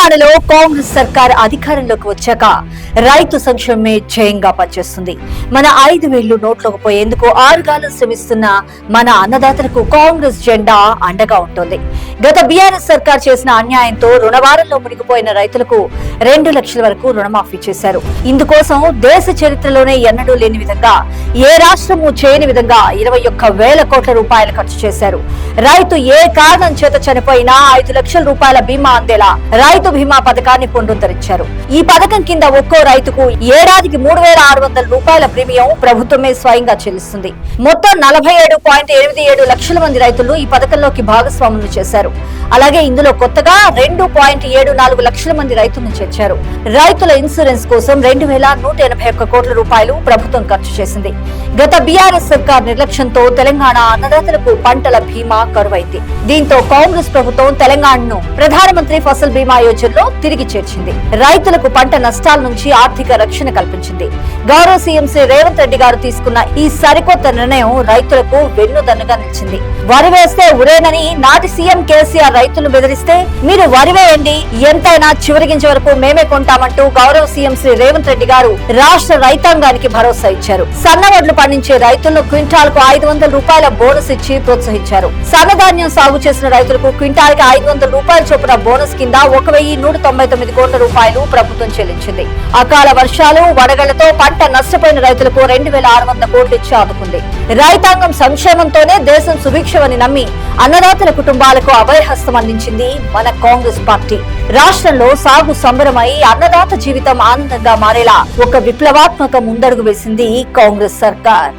తెలంగాణలో కాంగ్రెస్ సర్కార్ అధికారంలోకి వచ్చాక రైతు సంక్షేమమే జయంగా పనిచేస్తుంది. మన ఐదు వేళ్ళు నోట్లోకి పోయేందుకు ఆరుగాలు శ్రమిస్తున్న మన అన్నదాతలకు కాంగ్రెస్ జెండా అండగా ఉంటుంది. గత బీఆర్ఎస్ సర్కార్ చేసిన అన్యాయంతో రుణవారంలో మునిగిపోయిన రైతులకు రెండు లక్షల వరకు రుణమాఫీ చేశారు. ఇందుకోసం దేశ చరిత్రలోనే ఎన్నడూ లేని విధంగా ఏ రాష్ట్రము చేయని విధంగా ఇరవై ఒక్క వేల కోట్ల రూపాయలు ఖర్చు చేశారు. రైతు ఏ కారణం చేత చనిపోయినా ఐదు లక్షల రూపాయల బీమా అందేలా రైతు బీమా పథకాన్ని పునరుద్ధరించారు. ఈ పథకం కింద ఒక్కో రైతుకు ఏడాదికి మూడు వేల ఆరు వందల రూపాయల ప్రీమియం ప్రభుత్వమే స్వయంగా చెల్లిస్తుంది. మొత్తం నలభై ఏడు పాయింట్ ఎనిమిది ఏడు లక్షల మంది రైతులు ఈ పథకంలోకి భాగస్వాములు చేశారు. అలాగే ఇందులో కొత్తగా రెండు పాయింట్ ఏడు నాలుగు లక్షల మంది రైతులను చేర్చారు. రైతుల ఇన్సూరెన్స్ కోసం రెండు వేల నూట ఎనభై ఒక్క కోట్ల రూపాయలు ప్రభుత్వం ఖర్చు చేసింది. గత బీఆర్ఎస్ సర్కార్ నిర్లక్ష్యంతో తెలంగాణ అన్నదాతలకు పంటల బీమా కరువైంది. దీంతో కాంగ్రెస్ ప్రభుత్వం తెలంగాణను ప్రధానమంత్రి ఫసల్ బీమా యోజనలో తిరిగి చేర్చింది. రైతులకు పంట నష్టాల నుంచి ఆర్థిక రక్షణ కల్పించింది. గౌరవ సీఎం శ్రీ రేవంత్ రెడ్డి గారు తీసుకున్న ఈ సరికొత్త నిర్ణయం రైతులకు వెన్నుదన్నుగా నిలిచింది. వరి వేస్తే ఉరేనని నాటి సీఎం కేసీఆర్ రైతులు బెదిరిస్తే మీరు వరి వేయండి ఎంతైనా చివరి వరకు మేమే కొంటామంటూ గౌరవ సీఎం శ్రీ రేవంత్ రెడ్డి గారు రాష్ట్ర రైతాంగానికి భరోసా ఇచ్చారు. సన్న వడ్లు పండించే రైతులను క్వింటాల్కు ఐదు వందల రూపాయల బోనస్ ఇచ్చి ప్రోత్సహించారు. సన్నధాన్యం సాగు చేసిన రైతులకు క్వింటాల్కి ఐదు వందల రూపాయల చొప్పున బోనస్ కింద ఒక వెయ్యి నూట తొంభై తొమ్మిది కోట్ల రూపాయలు ప్రభుత్వం చెల్లించింది. అకాల వర్షాలు వడగళ్ళతో పంట నష్టపోయిన రైతులకు రెండు వేల ఆరు వందల కోట్లు ఇచ్చి ఆదుకుంది. రైతాంగం సంక్షేమంతోనే దేశం సుభిక్షమని నమ్మి అన్నదాతల కుటుంబాలకు అభయహస్తం అందించింది మన కాంగ్రెస్ పార్టీ. రాష్ట్రంలో సాగు సంబరమై అన్నదాత జీవితం ఆనందంగా మారేలా ఒక విప్లవాత్మక ముందడుగు వేసింది కాంగ్రెస్ సర్కార్.